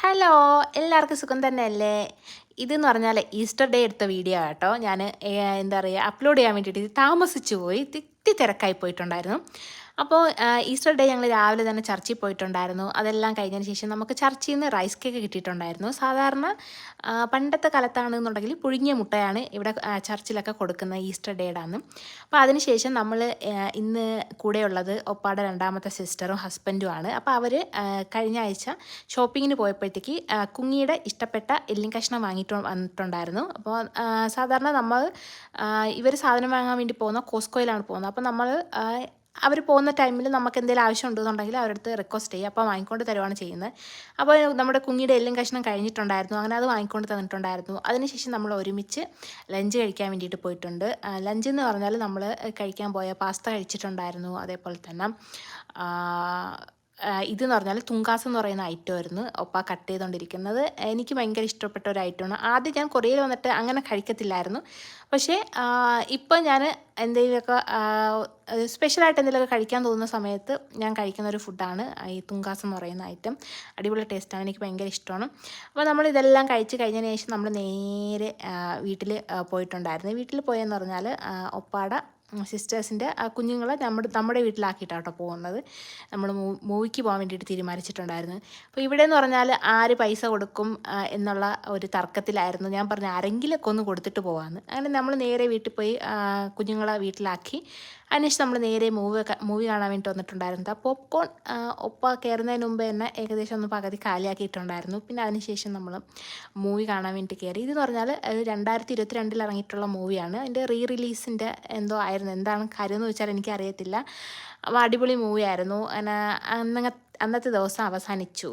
Hello എല്ലാവർക്കും സുഖം തന്നെയല്ലേ? ഇതെന്ന് പറഞ്ഞാൽ ഈസ്റ്റർ ഡേ എടുത്ത വീഡിയോ കേട്ടോ ഞാൻ എന്താ പറയുക അപ്ലോഡ് ചെയ്യാൻ വേണ്ടിയിട്ട് താമസിച്ചു പോയി. തിരക്കായി പോയിട്ടുണ്ടായിരുന്നു. അപ്പോൾ ഈസ്റ്റർ ഡേ ഞങ്ങൾ രാവിലെ തന്നെ ചർച്ചിൽ പോയിട്ടുണ്ടായിരുന്നു. അതെല്ലാം കഴിഞ്ഞതിന് ശേഷം നമുക്ക് ചർച്ചിൽ നിന്ന് റൈസ് കേക്ക് കിട്ടിയിട്ടുണ്ടായിരുന്നു. സാധാരണ പണ്ടത്തെ കാലത്താണെന്നുണ്ടെങ്കിൽ പുഴുങ്ങിയ മുട്ടയാണ് ഇവിടെ ചർച്ചിലൊക്കെ കൊടുക്കുന്ന ഈസ്റ്റർ ഡേയുടെ അന്ന് അപ്പോൾ അതിനുശേഷം നമ്മൾ ഇന്ന് കൂടെയുള്ളത് ഒപ്പാടെ രണ്ടാമത്തെ സിസ്റ്ററും ഹസ്ബൻഡുമാണ് അപ്പോൾ അവർ കഴിഞ്ഞ ആഴ്ച ഷോപ്പിങ്ങിന് പോയപ്പോഴത്തേക്ക് കുങ്ങിയുടെ ഇഷ്ടപ്പെട്ട എല്ലിൻ കഷ്ണം വാങ്ങിയിട്ട് വന്നിട്ടുണ്ടായിരുന്നു. അപ്പോൾ സാധാരണ നമ്മൾ ഇവർ സാധനം വാങ്ങാൻ വേണ്ടി പോകുന്ന കോസ്കോയിലാണ് പോകുന്നത്. അപ്പോൾ നമ്മൾ അവർ പോകുന്ന ടൈമിൽ നമുക്ക് എന്തെങ്കിലും ആവശ്യം ഉണ്ടെന്നുണ്ടെങ്കിൽ അവരുടെ അടുത്ത് റിക്വസ്റ്റ് ചെയ്യുക അപ്പോൾ വാങ്ങിക്കൊണ്ട് തരുവാണ് ചെയ്യുന്നത്. അപ്പോൾ നമ്മുടെ കുഞ്ഞിയുടെ എല്ലും കഷ്ണം കഴിഞ്ഞിട്ടുണ്ടായിരുന്നു. അങ്ങനെ അത് വാങ്ങിക്കൊണ്ട് തന്നിട്ടുണ്ടായിരുന്നു. അതിനുശേഷം നമ്മൾ ഒരുമിച്ച് ലഞ്ച് കഴിക്കാൻ വേണ്ടിയിട്ട് പോയിട്ടുണ്ട്. ലഞ്ച് എന്ന് പറഞ്ഞാൽ നമ്മൾ കഴിക്കാൻ പോയ പാസ്ത കഴിച്ചിട്ടുണ്ടായിരുന്നു അതേപോലെ തന്നെ. ഇതെന്ന് പറഞ്ഞാൽ തുങ്കാസ് എന്ന് പറയുന്ന ഐറ്റം ആയിരുന്നു ഒപ്പ കട്ട് ചെയ്തുകൊണ്ടിരിക്കുന്നത് എനിക്ക് ഭയങ്കര ഇഷ്ടപ്പെട്ട ഒരു ഐറ്റമാണ്. ആദ്യം ഞാൻ കൊറിയയിൽ വന്നിട്ട് അങ്ങനെ കഴിക്കത്തില്ലായിരുന്നു. പക്ഷേ ഇപ്പം ഞാൻ എന്തെങ്കിലുമൊക്കെ സ്പെഷ്യലായിട്ട് എന്തെങ്കിലുമൊക്കെ കഴിക്കാൻ തോന്നുന്ന സമയത്ത് ഞാൻ കഴിക്കുന്ന ഒരു ഫുഡാണ് ഈ തുങ്കാസ് എന്ന് പറയുന്ന ഐറ്റം. അടിപൊളി ടേസ്റ്റാണ് എനിക്ക് ഭയങ്കര ഇഷ്ടമാണ്. അപ്പോൾ നമ്മൾ ഇതെല്ലാം കഴിച്ച് കഴിഞ്ഞതിന് ശേഷം നമ്മൾ നേരെ വീട്ടിൽ പോയിട്ടുണ്ടായിരുന്നു. വീട്ടിൽ പോയെന്ന് പറഞ്ഞാൽ ഒപ്പാട സിസ്റ്റേഴ്സിന്റെ ആ കുഞ്ഞുങ്ങളെ നമ്മുടെ നമ്മുടെ വീട്ടിലാക്കിയിട്ടാണ് കേട്ടോ പോകുന്നത് നമ്മൾ മൂവിക്ക് പോകാൻ വേണ്ടിയിട്ട് തീരുമാനിച്ചിട്ടുണ്ടായിരുന്നു. അപ്പോൾ ഇവിടെ എന്ന് പറഞ്ഞാൽ ആര് പൈസ കൊടുക്കും എന്നുള്ള ഒരു തർക്കത്തിലായിരുന്നു. ഞാൻ പറഞ്ഞു ആരെങ്കിലുമൊക്കെ ഒന്ന് കൊടുത്തിട്ട് പോകാമെന്ന് അങ്ങനെ നമ്മൾ നേരെ വീട്ടിൽ പോയി കുഞ്ഞുങ്ങളെ വീട്ടിലാക്കി അതിനുശേഷം നമ്മൾ നേരെ മൂവി മൂവി കാണാൻ വേണ്ടി വന്നിട്ടുണ്ടായിരുന്നു. ആ പോപ്കോൺ ഒപ്പ കയറുന്നതിന് മുമ്പ് തന്നെ ഏകദേശം ഒന്ന് പകുതി കാലിയാക്കിയിട്ടുണ്ടായിരുന്നു. പിന്നെ അതിനുശേഷം നമ്മൾ മൂവി കാണാൻ വേണ്ടി കയറി ഇതെന്ന് പറഞ്ഞാൽ രണ്ടായിരത്തി ഇരുപത്തി രണ്ടിൽ ഇറങ്ങിയിട്ടുള്ള മൂവിയാണ്. അതിന്റെ റീ റിലീസിന്റെ എന്തോ ആയിരുന്നു എന്താണ് കാര്യം എന്ന് വെച്ചാൽ എനിക്ക് അറിയത്തില്ല അപ്പോൾ അടിപൊളി മൂവി ആയിരുന്നു അങ്ങനെ അന്നങ്ങ അന്നത്തെ ദിവസം അവസാനിച്ചു.